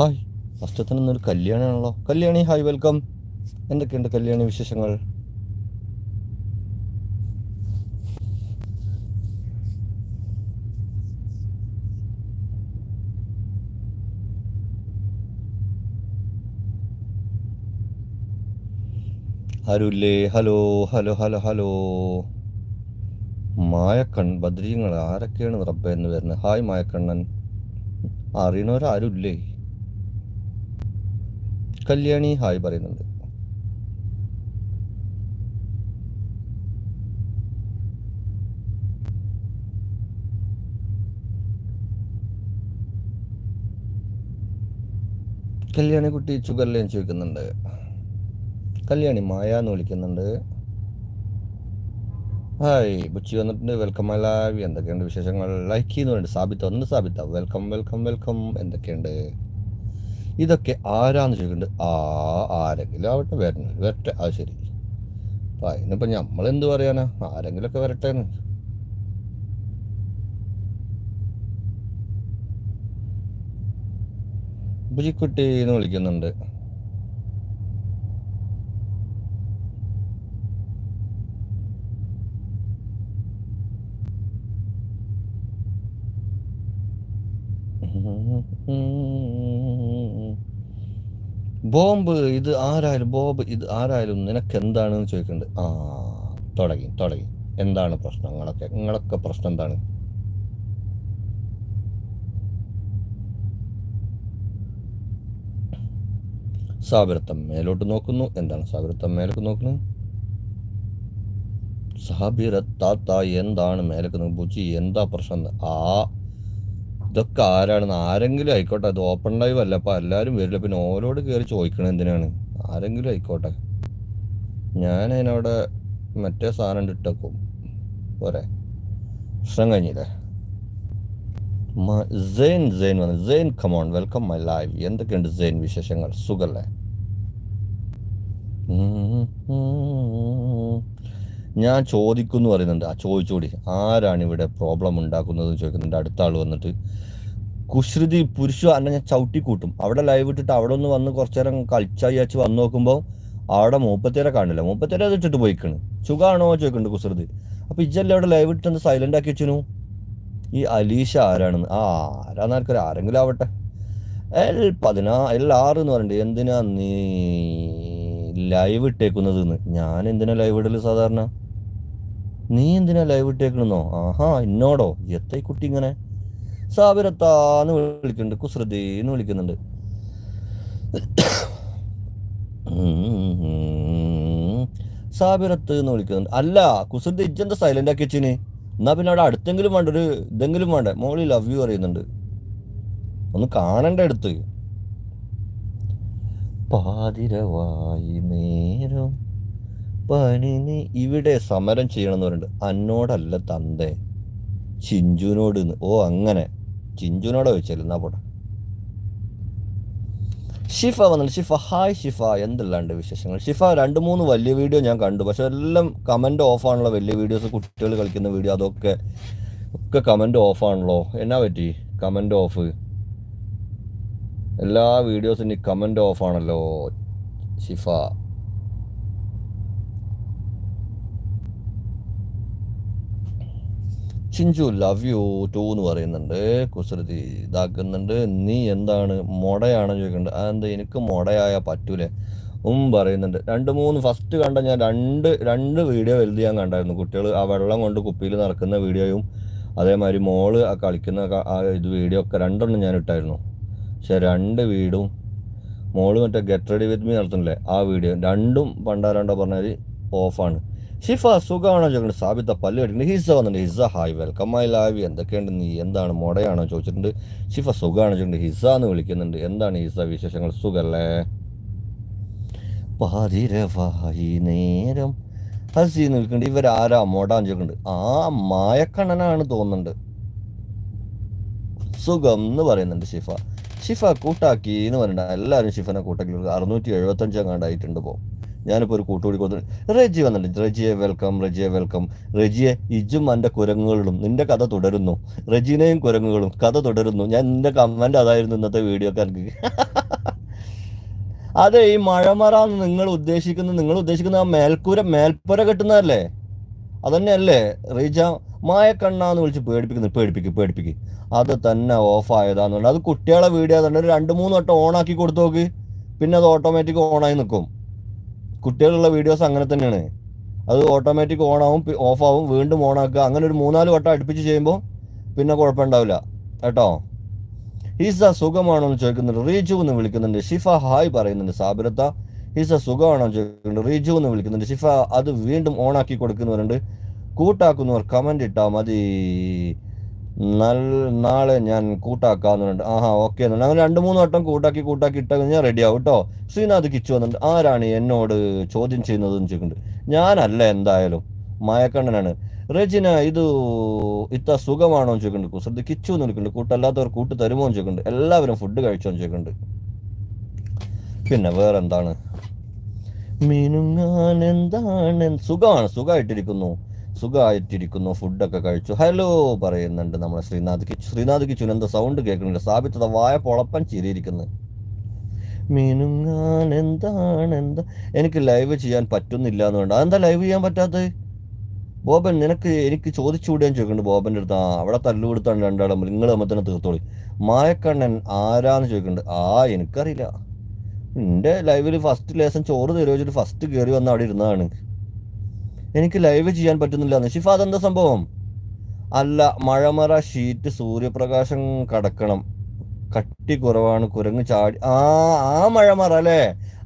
Hi. ഫസ്റ്റത്തിന് ഇന്നൊരു കല്യാണമാണല്ലോ Kalyani hi welcome. എന്തൊക്കെയുണ്ട് കല്യാണി വിശേഷങ്ങൾ? ആരുല്ലേ? Hello hello hello hello. Mayakkan ബദ്രീങ്ങൾ ആരൊക്കെയാണ് റബ്ബ എന്ന് വരുന്നത്? ഹായ് മായക്കണ്ണൻ. അറിയണവരാരുമില്ലേ കല്യാണി ഹായ് പറയുന്നുണ്ട്. കല്യാണി കുട്ടി ചുഗല്ലേ ചോദിക്കുന്നുണ്ട്. കല്യാണി മായ എന്ന് വിളിക്കുന്നുണ്ട്. ഹായ് ബുച്ചി വന്നിട്ടുണ്ട്. Welcome my live. എന്തൊക്കെയുണ്ട് വിശേഷങ്ങൾ? ലൈക്ക് ചെയ്യുന്നുണ്ട് സാബിത്ത ഒന്ന് സാബിത്ത വെൽക്കം വെൽക്കം വെൽക്കം. എന്തൊക്കെയുണ്ട്? ഇതൊക്കെ ആരാന്ന് ചോദിക്കുന്നുണ്ട്. ആ ആരെങ്കിലും ആവട്ടെ വരണം വരട്ടെ. അത് ശരി. അപ്പം അതിനിപ്പോൾ നമ്മൾ എന്ത് പറയാനാ ആരെങ്കിലുമൊക്കെ വരട്ടെ എന്ന് ബുജിക്കുട്ടി എന്ന് വിളിക്കുന്നുണ്ട് ബോംബ് ഇത് ആരായാലും ബോബ് ഇത് ആരായാലും നിനക്ക് എന്താണെന്ന് ചോദിക്കുന്നുണ്ട് ആ തുടങ്ങി തുടങ്ങി. എന്താണ് പ്രശ്നം? നിങ്ങളൊക്കെ നിങ്ങളൊക്കെ പ്രശ്നം എന്താണ്? സാബിരത്തം മേലോട്ട് നോക്കുന്നു. എന്താണ് സാബിരത്തം മേലോട്ട് നോക്കുന്നത്? സാബിരത്താത്ത എന്താണ് മേലേക്ക് നോക്കുന്നത്? ബുജി എന്താ പ്രശ്നം? ആ ഇതൊക്കെ ആരാണെന്ന് ആരെങ്കിലും ആയിക്കോട്ടെ. അത് ഓപ്പൺ ലൈവ് അല്ല? അപ്പം എല്ലാവരും വരില്ല. പിന്നെ ഓരോട് കയറി ചോദിക്കണം എന്തിനാണ്? ആരെങ്കിലും ആയിക്കോട്ടെ. ഞാൻ അതിനവിടെ മറ്റേ സാധനം ഇട്ടേക്കും. പോരെ. പ്രശ്നം കഴിഞ്ഞില്ലേ? സെയിൻ സെയിൻ വന്ന്. Zain come on welcome my live എന്തൊക്കെയുണ്ട് സെയിൻ വിശേഷങ്ങൾ? സുഖല്ലേ. ഞാൻ ചോദിക്കുന്നു പറയുന്നുണ്ട്. ആ ചോദിച്ചോടി. ആരാണ് ഇവിടെ പ്രോബ്ലം ഉണ്ടാക്കുന്നത് ചോദിക്കുന്നുണ്ട്. അടുത്ത ആൾ വന്നിട്ട്. കുശ്രുതി പുരുഷ അന്നെ ഞാൻ ചവിട്ടി കൂട്ടും. അവിടെ ലൈവ് ഇട്ടിട്ട് അവിടെ ഒന്ന് വന്ന് കുറച്ചു നേരം കളിച്ചാച്ച് വന്ന് നോക്കുമ്പോൾ അവിടെ മൂപ്പത്തേരെ കാണില്ല. മൂപ്പത്തേരെ അത് ഇട്ടിട്ട് പോയിക്കണ്. സുഖമാണോ ചോദിക്കുന്നുണ്ട് കുസൃതി. അപ്പൊ ഇജ്ജല്ലേ അവിടെ ലൈവ് ഇട്ടെന്ന് സൈലന്റ് ആക്കി വെച്ചു ഈ അലീഷ ആരാണെന്ന്? ആ ആരാന്നാർക്കൊരു ആരെങ്കിലും ആവട്ടെ. എൽ പതിനാ എൽ ആറ് എന്ന് പറഞ്ഞിട്ട് എന്തിനാ നീ ലൈവ് ഇട്ടേക്കുന്നത് ഞാൻ എന്തിനാ ലൈവ് ഇടൽ സാധാരണ? നീ എന്തിനാ ലൈവ് ഇട്ടേക്കണെന്നോ? ആഹാ എന്നോടോ എത്തൈ കുട്ടി ഇങ്ങനെ. സാബിരത്താന്ന് വിളിക്കുന്നുണ്ട് കുസൃതി എന്ന് വിളിക്കുന്നുണ്ട്. സാബിറത്ത് എന്ന് വിളിക്കുന്നുണ്ട്. അല്ല കുസൃതി ഇജ്ജെന്താ സൈലന്റ് ആക്കി വെച്ചിന്? എന്നാ പിന്നെ അവിടെ അടുത്തെങ്കിലും വേണ്ട ഒരു ഇതെങ്കിലും വേണ്ട? മോളി ലവ് യു അറിയുന്നുണ്ട് ഒന്ന് കാണണ്ട അടുത്ത്? പാതിരവായി നേരം പണിന് ഇവിടെ സമരം ചെയ്യണമെന്ന് പറയുന്നുണ്ട് അന്നോടല്ല തന്തേ. ചിഞ്ചുവിനോട് ഓ അങ്ങനെ. ചിഞ്ചുവിനോടെ ചോദിച്ചാലും എന്നാ പോട്ടെ. ഷിഫ വന്നിട്ട് ഷിഫ ഹായ് ഷിഫ. എന്തെല്ലാണ്ട് വിശേഷങ്ങൾ? ഷിഫ രണ്ട് മൂന്ന് വലിയ വീഡിയോ ഞാൻ കണ്ടു. പക്ഷെ എല്ലാം കമന്റ് ഓഫാണല്ലോ വലിയ വീഡിയോസ് കുട്ടികൾ കളിക്കുന്ന വീഡിയോ അതൊക്കെ ഒക്കെ കമന്റ് ഓഫാണല്ലോ എന്നാ പറ്റി? കമന്റ് ഓഫ് എല്ലാ വീഡിയോസിന്റെ comment ഓഫാണല്ലോ Shifa. Chinchu love you too എന്ന് പറയുന്നുണ്ട്. കുസൃതി ഇതാക്കുന്നുണ്ട്. നീ എന്താണ് മുടയാണോ ചോദിക്കുന്നുണ്ട്. അതെന്താ എനിക്ക് മുടയായ പറ്റൂലേ? ഉം പറയുന്നുണ്ട്. രണ്ട് മൂന്ന് ഫസ്റ്റ് കണ്ട ഞാൻ രണ്ട് രണ്ട് വീഡിയോ വലുത് ഞാൻ കണ്ടായിരുന്നു. കുട്ടികൾ ആ വെള്ളം കൊണ്ട് കുപ്പിയിൽ നടക്കുന്ന വീഡിയോയും അതേമാതിരി മോൾ ആ കളിക്കുന്ന ആ ഇത് വീഡിയോ ഒക്കെ രണ്ടെണ്ണം ഞാൻ ഇട്ടായിരുന്നു. പക്ഷെ രണ്ട് വീടും മോൾ മറ്റേ ഗെറ്റ് റെഡി വിത്ത് മീ നടത്തുന്നില്ലേ ആ വീഡിയോ രണ്ടും പണ്ടാരണ്ടോ പറഞ്ഞാൽ ഓഫാണ് ഷിഫ സുഖമാണോ ചോദിക്കുന്നത് സാബിത്ത പല്ല് കടിക്കുന്നുണ്ട് ഹിസ ഹിസ ഹായ് വെൽക്കം മൈ ലാവി. എന്തൊക്കെയുണ്ട് നീ? എന്താണ് മുടയാണോ ചോദിച്ചിട്ടുണ്ട്. ഷിഫ സുഖമാണോ ചോദിച്ചിട്ടുണ്ട് ഹിസ എന്ന് വിളിക്കുന്നുണ്ട്. എന്താണ് ഹിസ വിശേഷങ്ങൾ? സുഖല്ലേ? പാതിരവായി നേരം. ഹസി എന്ന് വിളിക്കുന്നുണ്ട്. ഇവരാരാ? മോടാന്ന് ചോദിക്കുന്നുണ്ട്. ആ മായക്കണ്ണനാണ് തോന്നുന്നുണ്ട്. സുഖം എന്ന് പറയുന്നുണ്ട് ഷിഫ ഷിഫ കൂട്ടാക്കി എന്ന് പറയുന്നുണ്ട്. എല്ലാവരും ഷിഫനെ കൂട്ടാക്കി അറുന്നൂറ്റി എഴുപത്തഞ്ചാണ്ടായിട്ടുണ്ട് പോകും ഞാനിപ്പോൾ ഒരു കൂട്ടുകൂടി കൊടുത്തു റെജി വന്നിട്ടുണ്ട്. റെജിയെ വെൽക്കം റെജിയെ വെൽക്കം റെജിയെ ഇജും എന്റെ കുരങ്ങുകളിലും നിന്റെ കഥ തുടരുന്നു. റെജിനെയും കുരങ്ങുകളും കഥ തുടരുന്നു. ഞാൻ നിന്റെ കമന്റ് അതായിരുന്നു ഇന്നത്തെ വീഡിയോക്കാർക്ക് അതെ ഈ മഴമറ നിങ്ങൾ ഉദ്ദേശിക്കുന്നത് നിങ്ങൾ ഉദ്ദേശിക്കുന്ന ആ മേൽക്കൂര മേൽപ്പുര കെട്ടുന്നതല്ലേ? അതന്നെയല്ലേ? റീജ മായക്കണ്ണാന്ന് വിളിച്ച് പേടിപ്പിക്കുന്നു. പേടിപ്പിക്കും പേടിപ്പിക്കും. അത് തന്നെ ഓഫ് ആയതാന്നുണ്ട് അത് കുട്ടികളെ വീഡിയോ തന്നെ രണ്ട് മൂന്ന് വട്ടം ഓണാക്കി കൊടുത്തു നോക്ക്. പിന്നെ അത് ഓട്ടോമാറ്റിക് ഓണായി നിൽക്കും കുട്ടികളുള്ള വീഡിയോസ് അങ്ങനെ തന്നെയാണ്. അത് ഓട്ടോമാറ്റിക് ഓൺ ആവും ഓഫ് ആവും വീണ്ടും ഓൺ ആക്കുക. അങ്ങനെ ഒരു മൂന്നാൽ വട്ടം അടുപ്പിച്ച് ചെയ്യുമ്പോൾ പിന്നെ കുഴപ്പമുണ്ടാവില്ല. കേട്ടോ? ഹിസ സുഖമാണോ എന്ന് ചോദിക്കുന്നുണ്ട്. റീജു എന്ന് വിളിക്കുന്നുണ്ട്. ഷിഫ ഹായ് പറയുന്നുണ്ട്. സാബിരത്ത ഹിസ സുഖമാണോ ചോദിക്കുന്നുണ്ട്. റീജു എന്ന് വിളിക്കുന്നുണ്ട്. ഷിഫ അത് വീണ്ടും ഓണാക്കി കൊടുക്കുന്നവരുണ്ട്. കൂട്ടാക്കുന്നവർ കമന്റ് ഇട്ടാൽ മതി. നാളെ ഞാൻ കൂട്ടാക്കാന്നുണ്ട് ആഹാ ഓക്കെ അങ്ങനെ രണ്ട് മൂന്ന് വട്ടം കൂട്ടാക്കി കൂട്ടാക്കി ഇട്ട ഞാൻ റെഡി ആവും കേട്ടോ ശ്രീനാഥ് കിച്ചു വന്നിട്ട് ആരാണ് എന്നോട് ചോദ്യം ചെയ്യുന്നത് എന്ന് ചോദിക്കുന്നുണ്ട്. ഞാനല്ല എന്തായാലും. മായക്കണ്ണനാണ്. റെജിന ഇത് ഇത്ര സുഖമാണോ? എന്ന് ചോദിക്കുന്നുണ്ട്. കുസൃതി കിച്ചു എന്ന് വിളിക്കുന്നുണ്ട്. കൂട്ടല്ലാത്തവർ കൂട്ട് തരുമോ എന്ന് ചോദിക്കുന്നുണ്ട്. എല്ലാവരും ഫുഡ് കഴിച്ചോ എന്ന് ചോദിക്കുന്നുണ്ട്. പിന്നെ വേറെന്താണ്? മീനുങ്ങാൻ എന്താണ്? സുഖമാണ്. സുഖമായിട്ടിരിക്കുന്നു. സുഖമായിട്ടിരിക്കുന്നു ഫുഡൊക്കെ കഴിച്ചു. ഹലോ പറയുന്നുണ്ട് നമ്മളെ ശ്രീനാഥ് കിച്ചു ശ്രീനാഥ് കിച്ചുവിന് എന്താ സൗണ്ട് കേൾക്കുന്നില്ല. സ്ഥാപിച്ചത വായ പൊളപ്പൻ ചിരിയിരിക്കുന്നത് മീനുങ്ങാൻ എന്താണ് എന്താ എനിക്ക് ലൈവ് ചെയ്യാൻ പറ്റുന്നില്ല എന്ന് വേണ്ട അതെന്താ ലൈവ് ചെയ്യാൻ പറ്റാത്തത്? ബോബൻ നിനക്ക് എനിക്ക് ചോദിച്ചുകൂടിയാൻ ചോദിക്കുന്നുണ്ട് ബോബന്റെ അടുത്ത്. ആ അവിടെ തല്ലു കൊടുത്താണ് രണ്ടാളും നിങ്ങൾ അമ്മത്തിനെ തീർത്തോളി. മായക്കണ്ണൻ ആരാന്ന് ചോദിക്കുന്നുണ്ട്. ആ എനിക്കറിയില്ല. എന്റെ ലൈവിൽ ഫസ്റ്റ് ലേസം ചോറ് തരുമോ ഫസ്റ്റ് കയറി വന്ന് അവിടെ ഇരുന്നതാണ്. എനിക്ക് ലൈവ് ചെയ്യാൻ പറ്റുന്നില്ല ഷിഫ അതെന്താ സംഭവം? അല്ല മഴമറ ഷീറ്റ് സൂര്യപ്രകാശം കടക്കണം. കട്ടി കുറവാണ് കുരങ്ങ് ചാടി. ആ ആ മഴമറ അല്ലേ?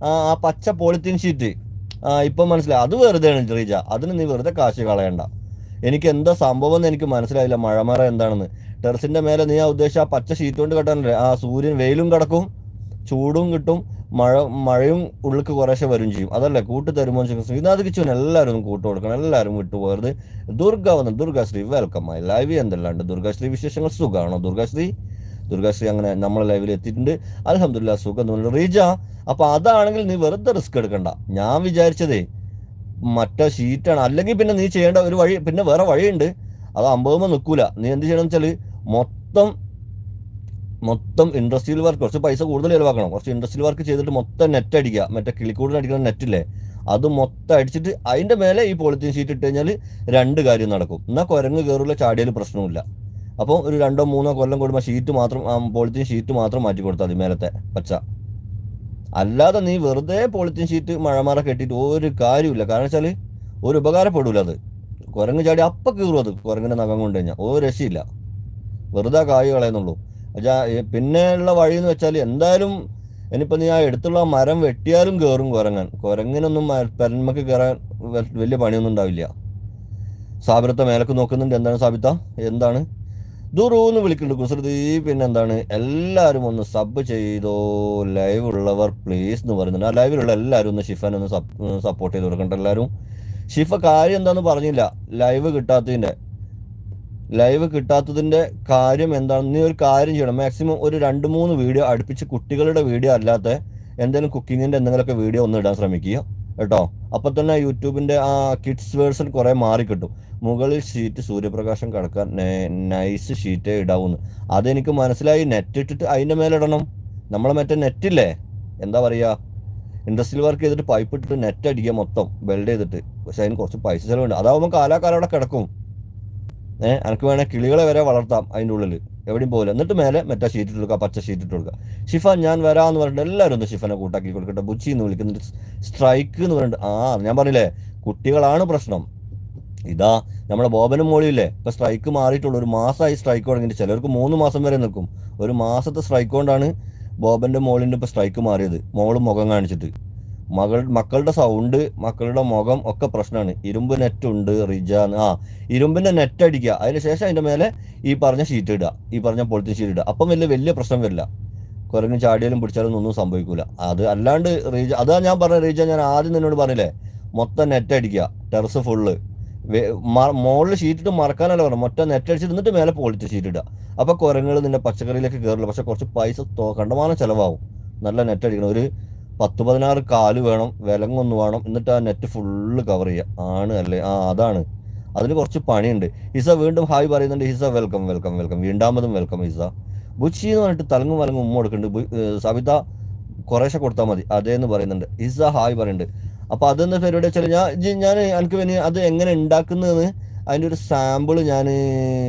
ആ ആ പച്ച പോളിത്തീൻ ഷീറ്റ് ആ ഇപ്പം മനസ്സിലായി. അത് വെറുതെ ആണ് റീജ അതിന് നീ വെറുതെ കാശ് കളയണ്ട. എനിക്ക് എന്താ സംഭവം എന്ന് എനിക്ക് മനസ്സിലായില്ല. മഴമറ എന്താണെന്ന്. ടെറസിന്റെ മേലെ നീ ആ ഉദ്ദേശിച്ച ആ പച്ച ഷീറ്റ് കൊണ്ട് കെട്ടാനല്ലേ? ആ സൂര്യൻ വെയിലും കിടക്കും ചൂടും കിട്ടും മഴ മഴയും ഉള്ളിക്ക് കുറേശ്ശെ വരും ചെയ്യും. അതല്ല കൂട്ട് തരുമോ ചോദിക്കും ശ്രീനാഥ് കിച്ചു എല്ലാവരും കൂട്ട് കൊടുക്കണം. എല്ലാവരും വിട്ടു പോകരുത്. ദുർഗ വന്ന് ദുർഗാശ്രീ വെൽക്കം ആയി ലൈവ് എന്തെല്ലാണ്ട് ദുർഗാശ്രീ വിശേഷങ്ങൾ സുഖമാണോ ദുർഗാശ്രീ ദുർഗാശ്രീ അങ്ങനെ നമ്മളെ ലൈവിൽ എത്തിയിട്ടുണ്ട്. അലഹമില്ല സുഖം എന്ന് റീജ അപ്പൊ അതാണെങ്കിൽ നീ വെറുതെ റിസ്ക് എടുക്കണ്ട. ഞാൻ വിചാരിച്ചതേ മറ്റേ ഷീറ്റാണ് അല്ലെങ്കിൽ പിന്നെ നീ ചെയ്യേണ്ട ഒരു വഴി പിന്നെ വേറെ വഴിയുണ്ട്. അത് അമ്പതുമ്പോൾ നിൽക്കൂല നീ എന്ത് ചെയ്യണം വെച്ചാൽ മൊത്തം മൊത്തം ഇൻഡസ്ട്രിയൽ വർക്ക് കുറച്ച് പൈസ കൂടുതൽ ചിലവാക്കണം. കുറച്ച് ഇൻഡസ്ട്രിയൽ വർക്ക് ചെയ്തിട്ട് മൊത്തം നെറ്റ് അടിക്കുക. മറ്റേ കിളിക്കൂടിന് അടിക്കുന്ന നെറ്റില്ലേ അത് മൊത്തം അടിച്ചിട്ട് അതിന്റെ മേലെ ഈ പോളിത്തീൻ ഷീറ്റ് ഇട്ട് കഴിഞ്ഞാൽ രണ്ട് കാര്യം നടക്കും. എന്നാൽ കുരങ്ങ് കയറുള്ള ചാടിയാൽ പ്രശ്നമില്ല അപ്പോൾ ഒരു രണ്ടോ മൂന്നോ കൊല്ലം കൂടുമ്പോൾ ഷീറ്റ് മാത്രം പോളിത്തീൻ ഷീറ്റ് മാത്രം മാറ്റി കൊടുത്താൽ മതി മേലത്തെ പച്ച. അല്ലാതെ നീ വെറുതെ പോളിത്തീൻ ഷീറ്റ് മഴമാറ കെട്ടിയിട്ട് ഒരു കാര്യമില്ല കാരണം വെച്ചാൽ ഒരു ഉപകാരപ്പെടില്ല അത്. കുരങ്ങ് ചാടി അപ്പം കീറും അത്. കുരങ്ങിന്റെ നഖം കൊണ്ട് കഴിഞ്ഞാൽ ഒരു രക്ഷയില്ല. വെറുതെ കായ് കളയുന്നുള്ളൂ. അച്ഛാ പിന്നെയുള്ള വഴി എന്ന് വെച്ചാൽ എന്തായാലും ഇനിയിപ്പോൾ നീ ആ എടുത്തുള്ള മരം വെട്ടിയാലും കയറും കുരങ്ങൻ. കുരങ്ങിനൊന്നും പെരന്മക്ക് കയറാൻ വലിയ പണിയൊന്നും ഉണ്ടാവില്ല. സാബിരത്തെ മേലക്ക് നോക്കുന്നുണ്ട്. എന്താണ് സാബിത്ത എന്താണ്? ദുറൂന്ന് വിളിക്കുന്നുണ്ട്. കുസൃതി പിന്നെന്താണ് എല്ലാവരും ഒന്ന് സബ് ചെയ്തോ ലൈവ് ഉള്ളവർ പ്ലീസ് എന്ന് പറയുന്നുണ്ട്. ആ ലൈവിലുള്ള എല്ലാവരും ഒന്ന് ഷിഫൻ ഒന്ന് സപ്പോർട്ട് ചെയ്ത് കൊടുക്കണ്ട എല്ലാവരും ഷിഫ കാര്യം എന്താണെന്ന് പറഞ്ഞില്ല. ലൈവ് കിട്ടാത്തതിന്റെ. ലൈവ് കിട്ടാത്തതിന്റെ കാര്യം എന്താണ്? നീ ഒരു കാര്യം ചെയ്യണം. മാക്സിമം ഒരു രണ്ട് മൂന്ന് വീഡിയോ അടുപ്പിച്ച് കുട്ടികളുടെ വീഡിയോ അല്ലാത്ത എന്തെങ്കിലും കുക്കിങ്ങിന്റെ എന്തെങ്കിലുമൊക്കെ വീഡിയോ ഒന്ന് ഇടാൻ ശ്രമിക്കുക കേട്ടോ? അപ്പൊ തന്നെ യൂട്യൂബിന്റെ ആ കിഡ്സ് വേഴ്സൺ കുറേ മാറിക്കിട്ടും. മുകളിൽ ഷീറ്റ് സൂര്യപ്രകാശം കിടക്കാൻ നൈസ് ഷീറ്റേ ഇടാവുന്നു. അതെനിക്ക് മനസ്സിലായി. നെറ്റ് ഇട്ടിട്ട് അതിന്റെ മേലെ ഇടണം. നമ്മളെ മറ്റേ നെറ്റില്ലേ എന്താ പറയുക? ഇൻഡസ്ട്രിയൽ വർക്ക് ചെയ്തിട്ട് പൈപ്പ് ഇട്ടിട്ട് നെറ്റ് അടിക്കുക മൊത്തം ബെൽഡ് ചെയ്തിട്ട്. പക്ഷെ അതിന് കുറച്ച് പൈസ ചിലവുണ്ട്. അതാവുമ്പോൾ കാലാകാലം അവിടെ കിടക്കും. ഏഹ് എനിക്ക് വേണേൽ കിളികളെ വരെ വളർത്താം അതിന്റെ ഉള്ളിൽ എവിടെയും പോകില്ല എന്നിട്ട് മേലെ മറ്റേ ഷീറ്റ് ഇട്ട് കൊടുക്കുക പച്ച ഷീറ്റ് ഇട്ട് കൊടുക്കുക ഷിഫ ഞാൻ വരാമെന്ന് പറഞ്ഞിട്ട് എല്ലാവരും ഒന്ന് ഷിഫനെ കൂട്ടാക്കി കൊടുക്കട്ടെ. ബുച്ചി എന്ന് വിളിക്കുന്നുണ്ട് സ്ട്രൈക്ക് എന്ന് പറഞ്ഞിട്ട്. ആ ഞാൻ പറഞ്ഞില്ലേ കുട്ടികളാണ് പ്രശ്നം. ഇതാ നമ്മുടെ ബോബനും മോളിയില്ലേ ഇപ്പൊ സ്ട്രൈക്ക് മാറിയിട്ടുള്ളൂ. ഒരു മാസമായി സ്ട്രൈക്ക് തുടങ്ങിയിട്ട്. ചിലർക്ക് മൂന്ന് മാസം വരെ നിൽക്കും. ഒരു മാസത്തെ സ്ട്രൈക്ക് കൊണ്ടാണ് ബോബന്റെ മോളിന്റെ ഇപ്പൊ സ്ട്രൈക്ക് മാറിയത്. മോളും മുഖം കാണിച്ചിട്ട്. മകൾ മക്കളുടെ സൗണ്ട് മക്കളുടെ മുഖം ഒക്കെ പ്രശ്നമാണ് ഇരുമ്പ് നെറ്റ് ഉണ്ട് റിജാന്ന് ആ ഇരുമ്പിന്റെ നെറ്റ് അടിക്കുക. അതിനുശേഷം അതിന്റെ മേലെ ഈ പറഞ്ഞ ഷീറ്റ് ഇടുക. ഈ പറഞ്ഞ പൊളിത്തീൻ ഷീറ്റ് ഇടുക. അപ്പം വലിയ വലിയ പ്രശ്നം വരില്ല. കുരങ്ങും ചാടിയാലും പിടിച്ചാലും ഒന്നും സംഭവിക്കൂല. അത് അല്ലാണ്ട് റീജ അതാ ഞാൻ പറഞ്ഞ റീജ ഞാൻ ആദ്യം നിന്നോട് പറഞ്ഞില്ലേ? മൊത്തം നെറ്റ് അടിക്കുക. ടെറസ് ഫുള്ള് മുകളിൽ ഷീറ്റ് ഇട്ട് മറക്കാനല്ല പറഞ്ഞു മൊത്തം നെറ്റ് അടിച്ചിട്ട് മേലെ പൊളിച്ച് ഷീറ്റ് ഇടുക. അപ്പൊ കുരങ്ങൾ നിന്റെ പച്ചക്കറിയിലേക്ക് കയറില്ല പക്ഷെ കുറച്ച് പൈസ കണ്ടമാനം ചിലവാകും. നല്ല നെറ്റ് അടിക്കണം. ഒരു പത്ത് പതിനാറ് കാൽ വേണം വിലങ്ങൊന്ന് വേണം എന്നിട്ട് ആ നെറ്റ് ഫുള്ള് കവർ ചെയ്യുക ആണ് അല്ലേ? ആ അതാണ്. അതിന് കുറച്ച് പണിയുണ്ട്. ഹിസ വീണ്ടും ഹായ് പറയുന്നുണ്ട്. ഹിസ വെൽക്കം വെൽക്കം വെൽക്കം വീണ്ടാമതും വെൽക്കം ഹിസ. ബുച്ചി എന്ന് പറഞ്ഞിട്ട് തലങ്ങും വലങ്ങും ഉമ്മ കൊടുക്കുന്നുണ്ട്. സവിത കുറേശ്ശെ കൊടുത്താൽ മതി. അതേന്ന് പറയുന്നുണ്ട്. ഹിസ ഹായ് പറയുന്നുണ്ട്. അപ്പോൾ അതെന്താ പരിപാടി വെച്ചാൽ ഞാൻ ഞാൻ എനിക്ക് വേണ്ടി അത് എങ്ങനെ ഉണ്ടാക്കുന്നതെന്ന് അതിന്റെ ഒരു സാമ്പിൾ ഞാൻ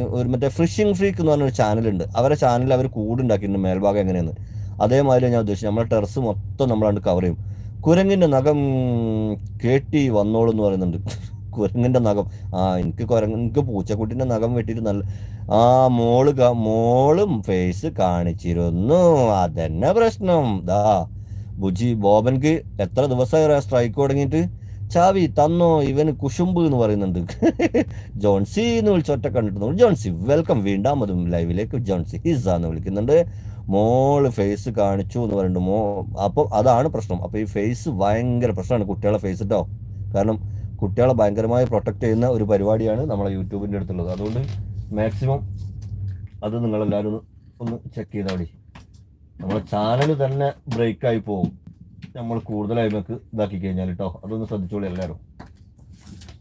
ഒരു മറ്റേ ഫിഷിംഗ് ഫ്രീക്ക് എന്ന് പറഞ്ഞൊരു ചാനലുണ്ട് അവരുടെ ചാനലിൽ അവർ കൂടുണ്ടാക്കിയിട്ടുണ്ട് മേൽഭാഗം എങ്ങനെയെന്ന്. അതേമാതിരി ഞാൻ ഉദ്ദേശിച്ചു നമ്മളെ ടെറസ് മൊത്തം നമ്മളാണ്ട് കവർ ചെയ്യും. കുരങ്ങിന്റെ നഖം കേട്ടി വന്നോളൂ എന്ന് പറയുന്നുണ്ട്. കുരങ്ങിന്റെ നഖം. ആ എനിക്ക് കുരങ്ങ എനിക്ക് പൂച്ചക്കുട്ടിന്റെ നഖം വെട്ടിയിട്ട് നല്ല ആ മോൾ മോളും ഫേസ് കാണിച്ചിരുന്നു. അതന്നെ പ്രശ്നം. ദാ ബുജി ബോബൻക്ക് എത്ര ദിവസമായി സ്ട്രൈക്ക് തുടങ്ങിയിട്ട്? ചാവി തന്നോ? ഇവന് കുശുമ്പ് എന്ന് പറയുന്നുണ്ട്. ജോൺസി എന്ന് വിളിച്ചൊറ്റ കണ്ടിട്ടുണ്ട് ജോൺസി വെൽക്കം വീണ്ടാമതും ലൈവിലേക്ക് ജോൺസി ഹിസ എന്ന് വിളിക്കുന്നുണ്ട്. മോൾ ഫേസ് കാണിച്ചു എന്ന് പറയുന്നുണ്ട് മോ അപ്പോൾ അതാണ് പ്രശ്നം. അപ്പോൾ ഈ ഫേസ് ഭയങ്കര പ്രശ്നമാണ് കുട്ടികളെ ഫേസ് കേട്ടോ കാരണം കുട്ടികളെ ഭയങ്കരമായി പ്രൊട്ടക്ട് ചെയ്യുന്ന ഒരു പരിപാടിയാണ് നമ്മളെ യൂട്യൂബിന്റെ അടുത്തുള്ളത്. അതുകൊണ്ട് മാക്സിമം അത് നിങ്ങളെല്ലാവരും ഒന്ന് ഒന്ന് ചെക്ക് ചെയ്താൽ മതി. നമ്മളെ ചാനൽ തന്നെ ബ്രേക്കായി പോകും നമ്മൾ കൂടുതലായി നമുക്ക് ഇതാക്കി കഴിഞ്ഞാൽ കേട്ടോ അതൊന്ന് ശ്രദ്ധിച്ചോളൂ എല്ലാവരും.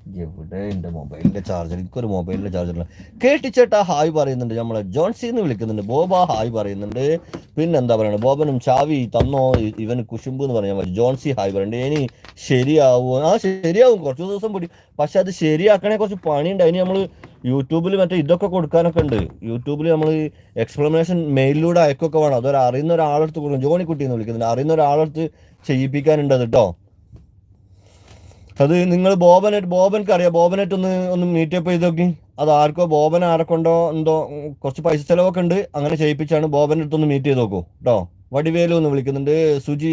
എവിടെ ഉണ്ട് മൊബൈലിന്റെ ചാർജർ എനിക്കൊരു മൊബൈലിന്റെ ചാർജർ കേട്ടിച്ചേട്ടാ ഹായ് പറയുന്നുണ്ട്. നമ്മളെ ജോൺസി എന്ന് വിളിക്കുന്നുണ്ട്. ബോബ ഹായ് പറയുന്നുണ്ട്. പിന്നെ എന്താ പറയുന്നത് ബോബനും ചാവി തന്നോ? ഇവൻ കുശുമ്പ് എന്ന് പറഞ്ഞാൽ മതി. ജോൺസി ഹായ് പറയുന്നുണ്ട്. ഇനി ശരിയാവുമോ ആ ശരിയാവും. കുറച്ച് ദിവസം പിടി. പക്ഷെ അത് ശരിയാക്കണേ കുറച്ച് പണിയുണ്ട്. അതിന് നമ്മൾ യൂട്യൂബിൽ മറ്റേ ഇതൊക്കെ കൊടുക്കാനൊക്കെ ഉണ്ട്. യൂട്യൂബിൽ നമ്മൾ എക്സ്പ്ലനേഷൻ മെയിലിലൂടെ അയക്കൊക്കെ വേണം. അതൊരു അറിയുന്ന ഒരാളെടുത്ത് കൊടുക്കും ജോണിക്കുട്ടി എന്ന് വിളിക്കുന്നുണ്ട്. അറിയുന്ന ഒരാളെടുത്ത് ചെയ്യിപ്പിക്കാനുണ്ട് കേട്ടോ അത് നിങ്ങൾ ബോബനെറ്റ് ബോബൻക്ക് അറിയാം. ബോബനെറ്റ് ഒന്ന് ഒന്ന് മീറ്റപ്പ് ചെയ്ത് നോക്കി. അത് ആർക്കോ ബോബൻ ആരെക്കൊണ്ടോ എന്തോ കുറച്ച് പൈസ ചെലവൊക്കെ ഉണ്ട്. അങ്ങനെ ചെയ്യിപ്പിച്ചാണ് ബോബന്റെ അടുത്തൊന്ന് മീറ്റ് ചെയ്ത് നോക്കൂ. കേട്ടോ വടിവേലു എന്ന് വിളിക്കുന്നുണ്ട് സുജി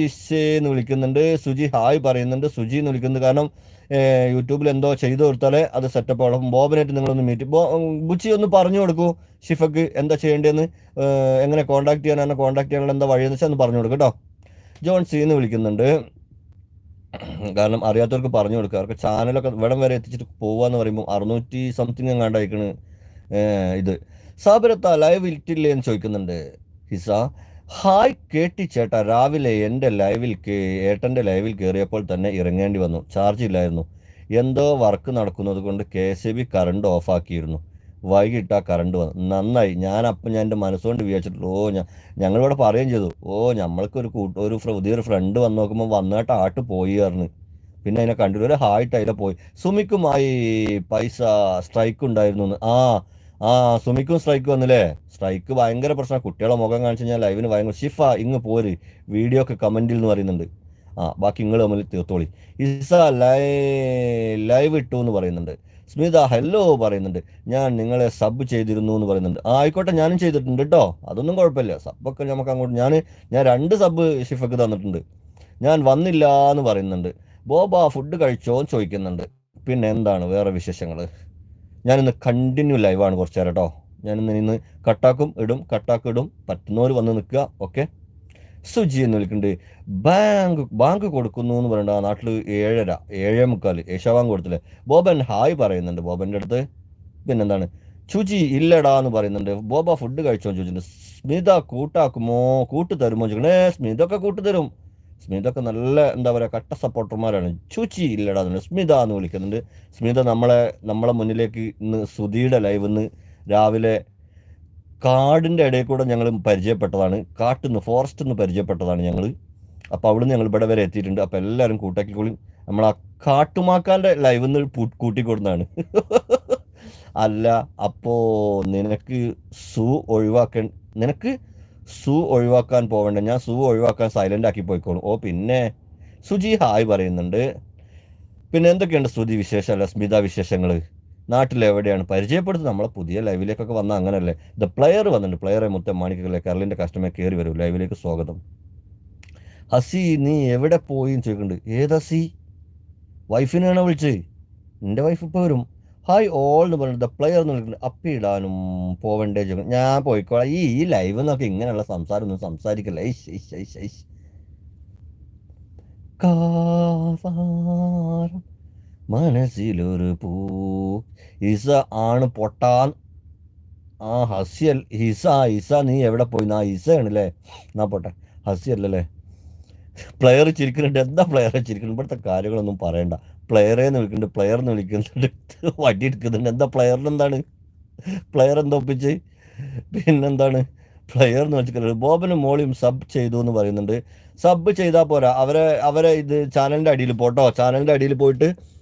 എന്ന് വിളിക്കുന്നുണ്ട് സുജി ഹായ് പറയുന്നുണ്ട് സുജി എന്ന് വിളിക്കുന്നത് കാരണം യൂട്യൂബിൽ എന്തോ ചെയ്തു കൊടുത്താലേ അത് സെറ്റപ്പ് ആവും ബോബനായിട്ട് നിങ്ങളൊന്ന് മീറ്റ് ബുച്ചി ഒന്ന് പറഞ്ഞു കൊടുക്കൂ ഷിഫക്ക് എന്താ ചെയ്യേണ്ടതെന്ന്. എങ്ങനെ കോൺടാക്ട് ചെയ്യാനാണ് കോൺടാക്ട് ചെയ്യാനുള്ള എന്താ വഴിയെന്ന് വെച്ചാൽ ഒന്ന് പറഞ്ഞു കൊടുക്കും കേട്ടോ ജോൺ സി എന്ന് വിളിക്കുന്നുണ്ട്. കാരണം അറിയാത്തവർക്ക് പറഞ്ഞു കൊടുക്കുക. അവർക്ക് ചാനലൊക്കെ ഇവിടം വരെ എത്തിച്ചിട്ട് പോവാന്ന് പറയുമ്പോൾ അറുന്നൂറ്റി സംതിങ് എങ്ങാണ്ട് ഇത്. സാബരത്ത ലൈവ് ഇട്ടില്ലേ എന്ന് ചോദിക്കുന്നുണ്ട്. ഹിസ ഹായ് കേട്ടി ചേട്ടാ രാവിലെ എന്റെ ലൈവിൽ ഏട്ടന്റെ ലൈവിൽ കയറിയപ്പോൾ തന്നെ ഇറങ്ങേണ്ടി വന്നു. ചാർജ് ഇല്ലായിരുന്നു. എന്തോ വർക്ക് നടക്കുന്നത് കൊണ്ട് കെ എസ് ബി കറണ്ട് ഓഫാക്കിയിരുന്നു വൈകിട്ട് ആ കറണ്ട് വന്നു. നന്നായി. ഞാൻ അപ്പം ഞാൻ എന്റെ മനസ്സുകൊണ്ട് വിചാരിച്ചിട്ടുള്ളൂ ഓ ഞാൻ ഞങ്ങളിവിടെ പറയുകയും ചെയ്തു. ഓ നമ്മൾക്ക് ഒരു കൂട്ട ഒരു പുതിയൊരു ഫ്രണ്ട് വന്ന് നോക്കുമ്പോൾ വന്നിട്ട് ആട്ട് പോയി പറഞ്ഞു. പിന്നെ അതിനെ കണ്ടിട്ട് ഒരു ഹായിട്ട് അതിലെ പോയി. സുമിക്കുമായി പൈസ സ്ട്രൈക്ക് ഉണ്ടായിരുന്നു ആ ആ സുമിക്കും സ്ട്രൈക്ക് വന്നില്ലേ? സ്ട്രൈക്ക് ഭയങ്കര പ്രശ്നമാണ് കുട്ടികളെ മുഖം കാണിച്ചു കഴിഞ്ഞാൽ ലൈവിന് ഭയങ്കര ഷിഫ ഇങ്ങ് പോര്. വീഡിയോ ഒക്കെ കമന്റിൽ എന്ന് പറയുന്നുണ്ട്. ആ ബാക്കി നിങ്ങൾ തമ്മിൽ തീർത്തോളി ഇസ ലൈവ് ഇട്ടു എന്ന് പറയുന്നുണ്ട്. സ്മിത ഹലോ പറയുന്നുണ്ട്. ഞാൻ നിങ്ങളെ സബ് ചെയ്തിരുന്നു എന്ന് പറയുന്നുണ്ട്. ആയിക്കോട്ടെ ഞാനും ചെയ്തിട്ടുണ്ട് കേട്ടോ അതൊന്നും കുഴപ്പമില്ല. സബ്ബൊക്കെ നമുക്ക് അങ്ങോട്ട് ഞാൻ ഞാൻ രണ്ട് സബ് ഷിഫക്ക് തന്നിട്ടുണ്ട്. ഞാൻ വന്നില്ല എന്ന് പറയുന്നുണ്ട്. ബോബ ഫുഡ് കഴിച്ചോ എന്ന് ചോദിക്കുന്നുണ്ട്. പിന്നെ എന്താണ് വേറെ വിശേഷങ്ങൾ ഞാനിന്ന് കണ്ടിന്യൂ ലൈവാണ് കുറച്ച് നേരം കേട്ടോ ഞാനിന്ന് ഇന്ന് കട്ടാക്കും ഇടും കട്ടാക്കിടും പറ്റുന്നവർ വന്ന് നിൽക്കുക. ഓക്കെ സുജി എന്ന് വിളിക്കുന്നുണ്ട് ബാങ്ക് ബാങ്ക് കൊടുക്കുന്നു എന്ന് പറയുന്നുണ്ട് ആ നാട്ടിൽ ഏഴര ഏഴേ മുക്കാൽ ഏഷ്യ ബാങ്ക് കൊടുത്തില്ലേ? ബോബൻ ഹായ് പറയുന്നുണ്ട് ബോബന്റെ അടുത്ത്. പിന്നെന്താണ്? ചുചി ഇല്ലടാ എന്ന് പറയുന്നുണ്ട്. ബോബ ഫുഡ് കഴിച്ചോ എന്ന് ചോദിച്ചിട്ടുണ്ട്. സ്മിത കൂട്ടാക്കുമോ? കൂട്ട് തരുമോ? ചോദിക്കണേ സ്മിത ഒക്കെ കൂട്ട് തരും. സ്മിത ഒക്കെ നല്ല എന്താ പറയുക കട്ട സപ്പോർട്ടർമാരാണ്. ചുചി ഇല്ലടാ എന്നുണ്ട് സ്മിത എന്ന് വിളിക്കുന്നുണ്ട്. സ്മിത നമ്മളെ നമ്മളെ മുന്നിലേക്ക് ഇന്ന് സുധിയുടെ ലൈവ് ഇന്ന് രാവിലെ കാടിന്റെ ഇടയിൽ കൂടെ ഞങ്ങൾ പരിചയപ്പെട്ടതാണ്. കാട്ടിൽ നിന്ന് ഫോറസ്റ്റിൽ നിന്ന് പരിചയപ്പെട്ടതാണ് ഞങ്ങൾ. അപ്പോൾ അവിടുന്ന് ഞങ്ങൾ ഇവിടെ വരെ എത്തിയിട്ടുണ്ട്. അപ്പോൾ എല്ലാവരും കൂട്ടാക്കിക്കോളും. നമ്മൾ ആ കാട്ടുമാക്കാന്റെ ലൈവ് നിന്ന് കൂട്ടിക്കൊടുന്നതാണ്. അല്ല അപ്പോൾ നിനക്ക് സൂ ഒഴിവാക്കാൻ നിനക്ക് സൂ ഒഴിവാക്കാൻ പോവേണ്ട. ഞാൻ സൂ ഒഴിവാക്കാൻ സൈലന്റ് ആക്കി പോയിക്കോളും. ഓ പിന്നെ സുജി ഹായ് പറയുന്നുണ്ട്. പിന്നെ എന്തൊക്കെയുണ്ട് സ്തുതി വിശേഷം? അല്ല സ്മിത വിശേഷങ്ങൾ നാട്ടിൽ എവിടെയാണ് പരിചയപ്പെടുത്തുന്നത് നമ്മളെ പുതിയ ലൈവിലേക്കൊക്കെ വന്ന അങ്ങനല്ലേ? ദ പ്ലെയർ വന്നിട്ടുണ്ട്. പ്ലെയറെ മുത്തം മാണിക്കല്ലേ? കരളിന്റെ കസ്റ്റമർ കയറി വരും. ലൈവിലേക്ക് സ്വാഗതം. ഹസി നീ എവിടെ പോയി എന്ന് ചോദിക്കുന്നുണ്ട്. ഏത് ഹസി? വൈഫിനെയാണോ വിളിച്ച് എന്റെ വൈഫ് ഇപ്പോൾ വരും. ഹായ് ഓൾ എന്ന് പറഞ്ഞിട്ട് ദ പ്ലെയർ എന്ന് വിളിക്കുന്നത് അപ്പിടാനും പോവണ്ടേ ചോദിക്കും ഞാൻ പോയിക്കോളാം. ഈ ഈ ലൈവ് എന്നൊക്കെ ഇങ്ങനെയുള്ള സംസാരം ഒന്നും സംസാരിക്കല്ല? ഐശ് ഐശ് ഐശ് ഐശ്. കാവാരം. മനസ്സിലൊരു പൂ. ഇസ ആണ് പൊട്ടാൻ. ആ ഹസ്യൽ. ഹിസ ഇസ നീ എവിടെ പോയി? നാ ഇസയാണല്ലേ. എന്നാ പോട്ടെ. ഹസ്യല്ലല്ലേ. പ്ലെയർ ചിരിക്കുന്നുണ്ട്. എന്താ പ്ലെയർ ചിരിക്കുന്നുണ്ട്? ഇവിടുത്തെ കാര്യങ്ങളൊന്നും പറയണ്ട. പ്ലെയറെ എന്ന് വിളിക്കുന്നുണ്ട്. പ്ലെയർ എന്ന് വിളിക്കുന്നുണ്ട്. വടി എടുക്കുന്നുണ്ട്. എന്താ പ്ലെയറിന് എന്താണ്? പ്ലെയർ എന്താ ഒപ്പിച്ച്. പിന്നെന്താണ്? പ്ലെയർ എന്ന് വെച്ചിട്ട് ബോബനും മോളിയും സബ് ചെയ്തു എന്ന് പറയുന്നുണ്ട്. സബ് ചെയ്താൽ പോരാ. അവരെ അവരെ ഇത് ചാനലിന്റെ അടിയിൽ പോട്ടോ. ചാനലിന്റെ അടിയിൽ പോയിട്ട്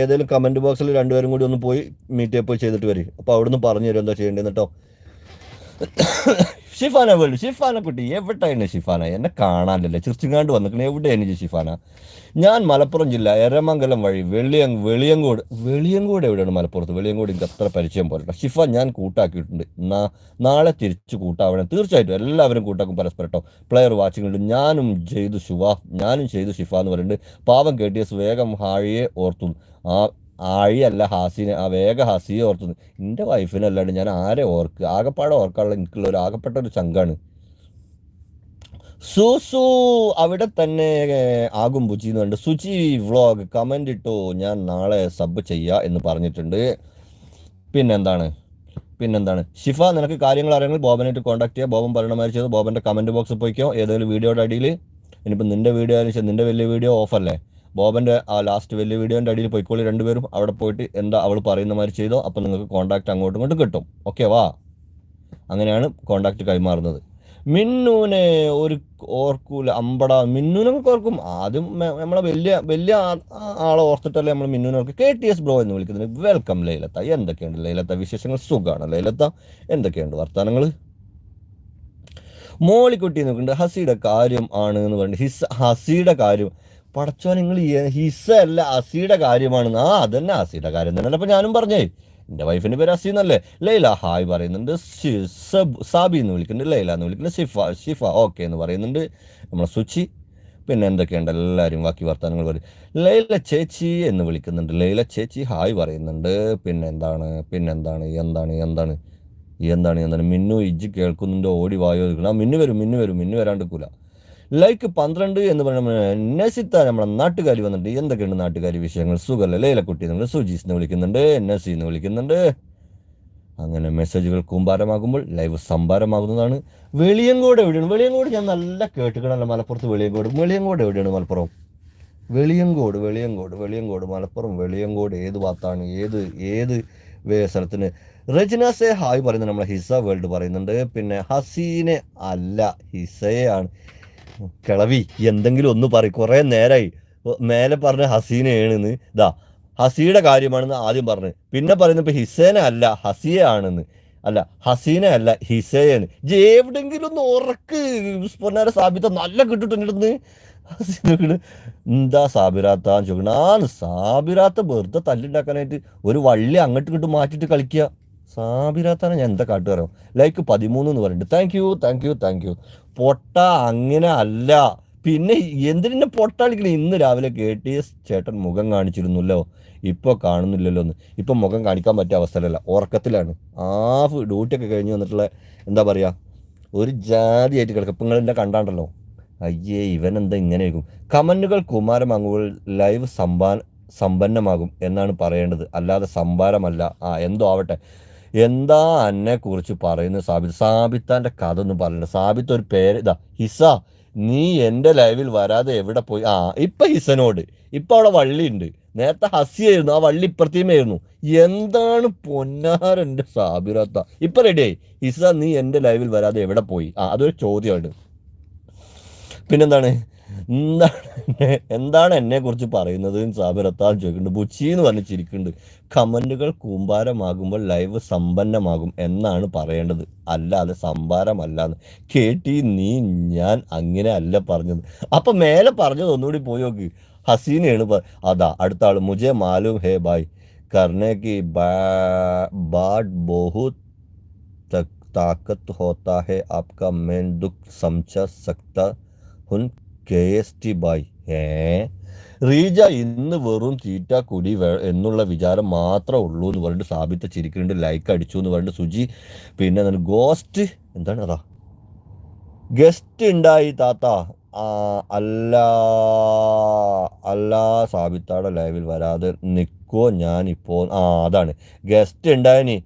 ഏതെങ്കിലും കമന്റ് ബോക്സിൽ രണ്ടുപേരും കൂടി ഒന്ന് പോയി മീറ്റപ്പ് ചെയ്തിട്ട് വരും. അപ്പോൾ അവിടുന്ന് പറഞ്ഞു തരും എന്താ ചെയ്യേണ്ടത് കേട്ടോ ഷിഫാന വേൾഡ് ഷിഫാന കുട്ടി എവിടെയാണ് ഷിഫാന? എന്നെ കാണാനില്ല ചിർച്ചിങ്ങാണ്ട് വന്നിക്കണേ. എവിടെയാണ് ഷിഫാന? ഞാൻ മലപ്പുറം ജില്ല എരമംഗലം വഴി വെളിയങ് വെളിയങ്കോട്. വെളിയങ്കോട് എവിടെയാണ് മലപ്പുറത്ത്? വെളിയങ്കോട് എനിക്ക് അത്ര പരിചയം പോലെ ഷിഫ ഞാൻ കൂട്ടാക്കിയിട്ടുണ്ട്. നാളെ തിരിച്ച് കൂട്ടാവണം. തീർച്ചയായിട്ടും എല്ലാവരും കൂട്ടാക്കും പരസ്പരം കേട്ടോ പ്ലെയർ വാച്ചിങ് ഉണ്ട്. ഞാനും ചെയ്തു ശുവ. ഞാനും ചെയ്തു ഷിഫ എന്ന് പറയുന്നുണ്ട്. പാവം കെ ടി എസ് വേഗം ഹാഴിയെ ഓർത്തു. ആ ആഴിയല്ല ഹാസിനെ ആ വേഗ ഹാസിയെ ഓർത്തുന്നു. എന്റെ വൈഫിനല്ലാണ്ട് ഞാൻ ആരെ ഓർക്കുക ആകപ്പാടെ ഓർക്കാനുള്ള എനിക്കുള്ള ഒരു ആകപ്പെട്ട ഒരു ചങ്കാണ്. സൂസു അവിടെ തന്നെ ആകും ബുച്ചി എന്ന് പറഞ്ഞിട്ട് സുചി വ്ളോഗ് കമന്റ് ഇട്ടു ഞാൻ നാളെ സബ് ചെയ്യുക എന്ന് പറഞ്ഞിട്ടുണ്ട്. പിന്നെന്താണ്? പിന്നെന്താണ്? ഷിഫ നിനക്ക് കാര്യങ്ങൾ അറിയാമെങ്കിൽ ബോബനായിട്ട് കോൺടാക്ട് ചെയ്യുക ബോബൻ പറയണമാതിരി ചെയ്ത്? ബോബന്റെ കമന്റ് ബോക്സിൽ പോയിക്കോ ഏതെങ്കിലും വീഡിയോയുടെ അടിയിൽ. ഇനിയിപ്പോൾ നിന്റെ വീഡിയോ ആയാലും നിന്റെ വലിയ വീഡിയോ ഓഫല്ലേ ബോബന്റെ ആ ലാസ്റ്റ് വലിയ വീഡിയോന്റെ അടിയിൽ പോയിക്കോളി രണ്ടുപേരും. അവിടെ പോയിട്ട് എന്താ അവൾ പറയുന്ന മാതിരി ചെയ്തോ അപ്പം നിങ്ങൾക്ക് കോണ്ടാക്ട് അങ്ങോട്ടും ഇങ്ങോട്ടും കിട്ടും. ഓക്കെ വാ? അങ്ങനെയാണ് കോണ്ടാക്ട് കൈമാറുന്നത്. മിന്നുനെ ഒരു ഓർക്കൂല. അമ്പട മിന്നുനൊക്കെ ഓർക്കും. ആദ്യം നമ്മളെ വലിയ വലിയ ആളെ ഓർത്തിട്ടല്ലേ നമ്മൾ മിന്നുനെ ഓർക്കും. കെ ടി എസ് ബ്രോ എന്ന് വിളിക്കുന്നത്. വെൽക്കം ലൈലത്ത. എന്തൊക്കെയുണ്ട് ലൈലത്ത? വിശേഷങ്ങൾ? സുഖമാണ് ലൈലത്ത? എന്തൊക്കെയുണ്ട് വർത്തമാനങ്ങൾ മോളിക്കുട്ടി നോക്കുന്നുണ്ട്. ഹസിയുടെ കാര്യം ആണ് എന്ന് പറഞ്ഞിട്ട്. ഹിസ് ഹസിയുടെ കാര്യം. പടച്ചോ നിങ്ങൾ ഹിസ അല്ല അസിയുടെ കാര്യമാണ് ആ അതന്നെ അസിയുടെ കാര്യം തന്നെ അപ്പൊ ഞാനും പറഞ്ഞേ. എന്റെ വൈഫിന്റെ പേര് അസി എന്നല്ലേ? ലൈല ഹായ് പറയുന്നുണ്ട്. സാബി എന്ന് വിളിക്കുന്നുണ്ട്. ലൈല എന്ന് വിളിക്കുന്നുണ്ട്. ഷിഫ ഷിഫ ഓക്കെ എന്ന് പറയുന്നുണ്ട്. നമ്മളെ സുച്ചി പിന്നെ എന്തൊക്കെയുണ്ട്? എല്ലാവരും ബാക്കി വർത്തമാനങ്ങൾ പറയും. ലൈല ചേച്ചി എന്ന് വിളിക്കുന്നുണ്ട്. ലൈല ചേച്ചി ഹായ് പറയുന്നുണ്ട്. പിന്നെ എന്താണ്? പിന്നെ എന്താണ്? എന്താണ്? എന്താണ്? എന്താണ്? എന്താണ്? മിന്നു ഇജ്ജ് കേൾക്കുന്നുണ്ട്. ഓടി വായോ ആ മിന്നു വരും മിന്നു വരും മിന്നു വരാണ്ടിരിക്കൂല ലൈക്ക് പന്ത്രണ്ട് എന്ന് പറയുമ്പോൾ നസിത്ത നമ്മുടെ നാട്ടുകാരി വന്നിട്ടുണ്ട്. എന്തൊക്കെയുണ്ട് നാട്ടുകാരി വിഷയങ്ങൾ? സുഖല്ല? ലേലക്കുട്ടി നമ്മൾ സുജീസ് എന്ന് വിളിക്കുന്നുണ്ട്. നസി എന്ന് വിളിക്കുന്നുണ്ട്. അങ്ങനെ മെസ്സേജുകൾ കൂമ്പാരമാകുമ്പോൾ ലൈവ് സംഭാരമാകുന്നതാണ്. വെളിയങ്കോട് എവിടെയാണ്? വെളിയങ്കോട് ഞാൻ നല്ല കേട്ടുകളല്ല മലപ്പുറത്ത് വെളിയങ്കോട്. വെളിയങ്കോട് എവിടെയാണ് മലപ്പുറം? വെളിയങ്കോട് വെളിയങ്കോട് വെളിയങ്കോട് മലപ്പുറം വെളിയങ്കോട് ഏത് ഭാഗത്താണ്? ഏത് ഏത് സ്ഥലത്തിന്? റജിനാസെ ഹായ് പറയുന്നത് നമ്മളെ ഹിസ വേൾഡ് പറയുന്നുണ്ട്. പിന്നെ ഹസീനെ അല്ല ഹിസയാണ് കിളവി എന്തെങ്കിലും ഒന്ന് പറ കുറേ നേരമായി മേലെ പറഞ്ഞ ഹസീനയാണെന്ന് ഇതാ ഹസിയുടെ കാര്യമാണെന്ന് ആദ്യം പറഞ്ഞു. പിന്നെ പറയുന്നത് ഇപ്പൊ ഹിസേന അല്ല ഹസിയ ആണെന്ന്. അല്ല ഹസീന അല്ല ഹിസയാണ് ജെ എവിടെങ്കിലും ഒന്ന് ഉറക്ക്. പൊന്നാര സാബിത്ത നല്ല കിട്ടിട്ടുണ്ടെന്ന് എന്താ സാബിറാത്താന്ന് ചോദിക്കണം. ആ സാബിറാത്ത വെറുതെ തല്ലുണ്ടാക്കാനായിട്ട് ഒരു വള്ളി അങ്ങോട്ട് ഇങ്ങോട്ട് മാറ്റിട്ട് കളിക്കുക. സാബിരാത്താണ് ഞാൻ എന്താ കാട്ടുകാരോ ലൈക്ക് പതിമൂന്ന് എന്ന് പറയുന്നുണ്ട്. Thank you thank you thank you പൊട്ട അങ്ങനെ അല്ല. പിന്നെ എന്തിനെ പൊട്ടാളിക്കണ? ഇന്ന് രാവിലെ കെ ടി എസ് ചേട്ടൻ മുഖം കാണിച്ചിരുന്നല്ലോ. ഇപ്പോൾ കാണുന്നില്ലല്ലോ എന്ന്. ഇപ്പം മുഖം കാണിക്കാൻ പറ്റിയ അവസ്ഥയിലല്ല. ഉറക്കത്തിലാണ്. ആഫ് ഡ്യൂട്ടിയൊക്കെ കഴിഞ്ഞ് വന്നിട്ടുള്ള എന്താ പറയുക ഒരു ജാതിയായിട്ട് കിടക്കും ഇപ്പം നിങ്ങൾ കണ്ടാണ്ടല്ലോ. അയ്യേ ഇവൻ എന്താ ഇങ്ങനെ ആയിരിക്കും കമന്റുകൾ കുമാരമാകുമ്പോൾ ലൈവ് സമ്പാ സമ്പന്നമാകും എന്നാണ് പറയേണ്ടത്. അല്ലാതെ സംഭാരമല്ല. ആ എന്തോ ആവട്ടെ. എന്താ എന്നെ കുറിച്ച് പറയുന്നത്? സാബിത്ത് സാബിത്താന്റെ കഥ ഒന്നും പറയണ്ട. സാബിത്ത് ഒരു പേര് ഇതാ ഹിസ നീ എന്റെ ലൈവിൽ വരാതെ എവിടെ പോയി? ആ ഇപ്പം ഹിസനോട്. ഇപ്പം അവിടെ വള്ളിയുണ്ട്. നേരത്തെ ഹസിയായിരുന്നു ആ വള്ളി ഇപ്പുറത്തേമായിരുന്നു എന്താണ് പൊന്നാരന്റെ സാബിറത്ത? ഇപ്പം റെഡിയായി ഹിസ നീ എന്റെ ലൈവിൽ വരാതെ എവിടെ പോയി? ആ അതൊരു ചോദ്യമാണ്. പിന്നെന്താണ്? എന്താണ് എന്താണ് എന്നെ കുറിച്ച് പറയുന്നത് സാബിറത്താൻ ചോദിക്കുന്നുണ്ട് ബുച്ചി എന്ന് പറഞ്ഞ് ചിരിക്കുന്നുണ്ട് കമൻറ്റുകൾ കൂമ്പാരമാകുമ്പോൾ ലൈവ് സമ്പന്നമാകും എന്നാണ് പറയേണ്ടത് അല്ലാതെ സംഭാരമല്ലാന്ന് കേട്ടി നീ ഞാൻ അങ്ങനെ അല്ല പറഞ്ഞത് അപ്പൊ മേലെ പറഞ്ഞത് ഒന്നുകൂടി പോയി നോക്ക് ഹസീനയാണ് അതാ അടുത്ത ആള് മുജെ മാലൂം ഹേ ബായ് करने की बात बहुत ताकत होता है आपका मैं दुख समझ सकता हूँ കെ എസ് ടി ബായ് ഏ റീജ ഇന്ന് വെറും തീറ്റ കുടി എന്നുള്ള വിചാരം മാത്രമേ ഉള്ളൂ എന്ന് പറഞ്ഞിട്ട് സാബിത്ത ചിരിക്കുന്നുണ്ട്. ലൈക്ക് അടിച്ചു എന്ന് പറഞ്ഞിട്ട് സുജി പിന്നെ ഗോസ്റ്റ് എന്താണ്? അതാ ഗസ്റ്റ് ഉണ്ടായി താത്ത. അല്ല അല്ല സാബിത്താടെ ലൈവിൽ വരാതെ നിൽക്കുമോ ഞാനിപ്പോൾ ആ അതാണ്. ഗസ്റ്റ് ഉണ്ടായിനി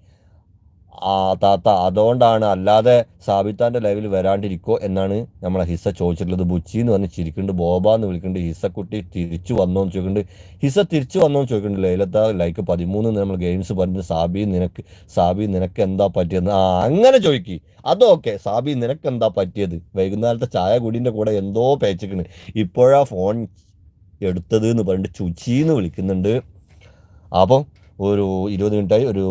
ആ താത്ത അതുകൊണ്ടാണ് അല്ലാതെ സാബിത്താന്റെ ലൈവിൽ വരാണ്ടിരിക്കോ എന്നാണ് നമ്മളെ ഹിസ ചോദിച്ചിട്ടുള്ളത്. ബുച്ചി എന്ന് പറഞ്ഞ് ചിരിക്കുന്നുണ്ട്. ബോബ എന്ന് വിളിക്കുന്നുണ്ട് ഹിസ്സക്കുട്ടി തിരിച്ചു വന്നോ എന്ന് ചോദിക്കുന്നുണ്ട്. ഹിസ തിരിച്ചു വന്നോ എന്ന് ചോദിക്കുന്നുണ്ട്. ലൈലത്ത ലൈക്ക് പതിമൂന്ന് നമ്മൾ ഗെയിംസ് പറഞ്ഞു സാബി നിനക്ക് സാബി നിനക്ക് എന്താ പറ്റിയെന്ന് ആ അങ്ങനെ ചോദിക്കി. അതൊക്കെ സാബി നിനക്ക് എന്താ പറ്റിയത്? വൈകുന്നേരത്തെ ചായ കുടീന്റെ കൂടെ എന്തോ പേച്ചിക്കണ് ഇപ്പോഴാ ഫോൺ എടുത്തത് എന്ന് പറഞ്ഞിട്ട് ചുച്ചി എന്ന് വിളിക്കുന്നുണ്ട്. അപ്പം ഒരു ഇരുപത് മിനിറ്റായി ഒരു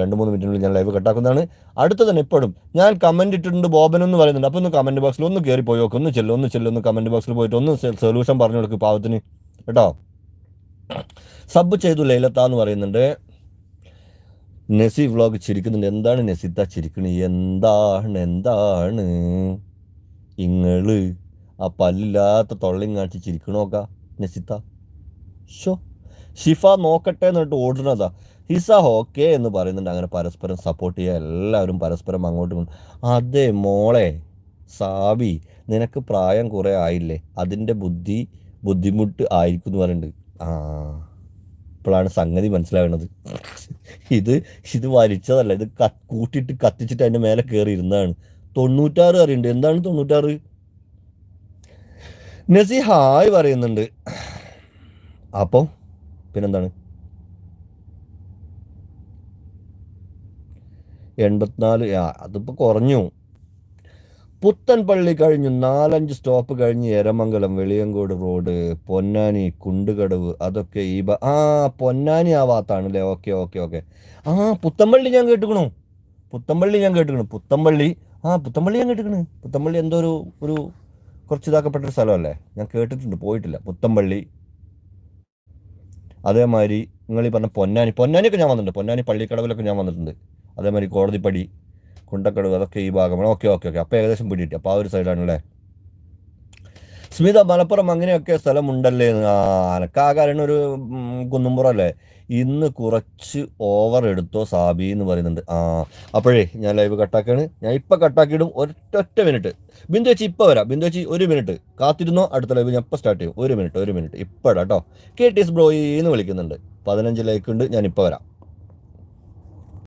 രണ്ട് മൂന്ന് മിനിറ്റിനുള്ളിൽ ഞാൻ ലൈവ് കട്ടാക്കുന്നതാണ് അടുത്ത തന്നെ ഇപ്പോഴും ഞാൻ കമന്റ് ഇട്ടിട്ടുണ്ട് ബോബൻ എന്ന് പറയുന്നുണ്ട്. അപ്പോൾ ഒന്ന് കമന്റ് ബോക്സിൽ ഒന്ന് കയറി പോയി നോക്ക്. ഒന്ന് ചെല്ലും ഒന്ന് ചെല്ലും ഒന്ന് കമന്റ് ബോക്സിൽ പോയിട്ട് ഒന്ന് സൊല്യൂഷൻ പറഞ്ഞു കൊടുക്കും പാവത്തിന്. കേട്ടോ? സബ് ചെയ്തു ലൈലത്ത എന്ന് പറയുന്നുണ്ട്. നെസി വ്ളോഗ് ചിരിക്കുന്നുണ്ട്. എന്താണ് നെസിത്ത ചിരിക്കണ്? എന്താണ് എന്താണ്? ഇങ്ങൾ ആ പല്ലില്ലാത്ത തൊള്ളയും കാണിച്ച് ചിരിക്കണോക്ക നെസിത്ത? ഷോ ഷിഫ നോക്കട്ടെ എന്നിട്ട് ഓടുന്നതാ. ഹിസ ഓക്കെ എന്ന് പറയുന്നുണ്ട്. അങ്ങനെ പരസ്പരം സപ്പോർട്ട് ചെയ്യുക. എല്ലാവരും പരസ്പരം അങ്ങോട്ട് അതെ മോളെ സാബി നിനക്ക് പ്രായം കുറേ ആയില്ലേ? അതിന്റെ ബുദ്ധി ബുദ്ധിമുട്ട് ആയിരിക്കും എന്ന് പറയുന്നുണ്ട്. ആ ഇപ്പോഴാണ് സംഗതി മനസ്സിലാവുന്നത്. ഇത് ഇത് വലിച്ചതല്ല. ഇത് കൂട്ടിയിട്ട് കത്തിച്ചിട്ട് അതിന്റെ മേലെ കയറി ഇരുന്നതാണ് തൊണ്ണൂറ്റാറ് അറിയുന്നുണ്ട്. എന്താണ് തൊണ്ണൂറ്റാറ്? നസി ഹായ് പറയുന്നുണ്ട്. അപ്പോൾ പിന്നെന്താണ്? എൺപത്തിനാല് ആ അതിപ്പോൾ കുറഞ്ഞു. പുത്തൻപള്ളി കഴിഞ്ഞു. നാലഞ്ച് സ്റ്റോപ്പ് കഴിഞ്ഞ് എരമംഗലം വെളിയങ്കോട് റോഡ് പൊന്നാനി കുണ്ടുകടവ് അതൊക്കെ ഈ ആ പൊന്നാനി ആ ഭാഗത്താണല്ലേ ഓക്കെ ഓക്കെ ഓക്കെ. ആ പുത്തൻപള്ളി ഞാൻ കേട്ടുക്കണു. പുത്തൻപള്ളി ഞാൻ കേട്ടുക്കണു. പുത്തൻപള്ളി ആ പുത്തൻപള്ളി ഞാൻ കേട്ടുക്കണു. പുത്തൻപള്ളി എന്തോ ഒരു ഒരു കുറച്ച് ഇതാക്കപ്പെട്ടൊരു സ്ഥലമല്ലേ? ഞാൻ കേട്ടിട്ടുണ്ട് പോയിട്ടില്ല. പുത്തമ്പള്ളി അതേമാതിരി നിങ്ങൾ ഈ പറഞ്ഞ പൊന്നാനി പൊന്നാനിയൊക്കെ ഞാൻ വന്നിട്ടുണ്ട്. പൊന്നാനി പള്ളിക്കടവിലൊക്കെ ഞാൻ വന്നിട്ടുണ്ട്. അതേമാതിരി കോടതിപ്പടി കുണ്ടക്കടവ് അതൊക്കെ ഈ ഭാഗമാണ്. Okay okay okay. അപ്പോൾ ഏകദേശം പിടിയിട്ട് അപ്പോൾ ആ ഒരു സൈഡാണല്ലേ സ്മിത മലപ്പുറം അങ്ങനെയൊക്കെ സ്ഥലമുണ്ടല്ലേ? അനക്കാകാരണ ഒരു ഉം, കുന്നുംപുറം അല്ലേ? ഇന്ന് കുറച്ച് ഓവർ എടുത്തോ സാബി എന്ന് പറയുന്നുണ്ട്. ആ അപ്പോഴേ ഞാൻ ലൈവ് കട്ടാക്കാണ് ഞാൻ ഇപ്പം കട്ടാക്കിയിടും ഒറ്റൊറ്റ മിനിറ്റ് ബിന്ദു വെച്ച് ഇപ്പം വരാം. ബിന്ദു വെച്ച് ഒരു മിനിറ്റ് കാത്തിരുന്നോ? അടുത്ത ലൈവ് ഞാൻ ഇപ്പം സ്റ്റാർട്ട് ചെയ്യും. ഒരു മിനിറ്റ് ഒരു മിനിറ്റ് ഇപ്പോഴാട്ടോ കെ ടി എസ് ബ്രോയി എന്ന് വിളിക്കുന്നുണ്ട്. പതിനഞ്ച് ലൈക്ക് ഉണ്ട്. ഞാൻ ഇപ്പം വരാം.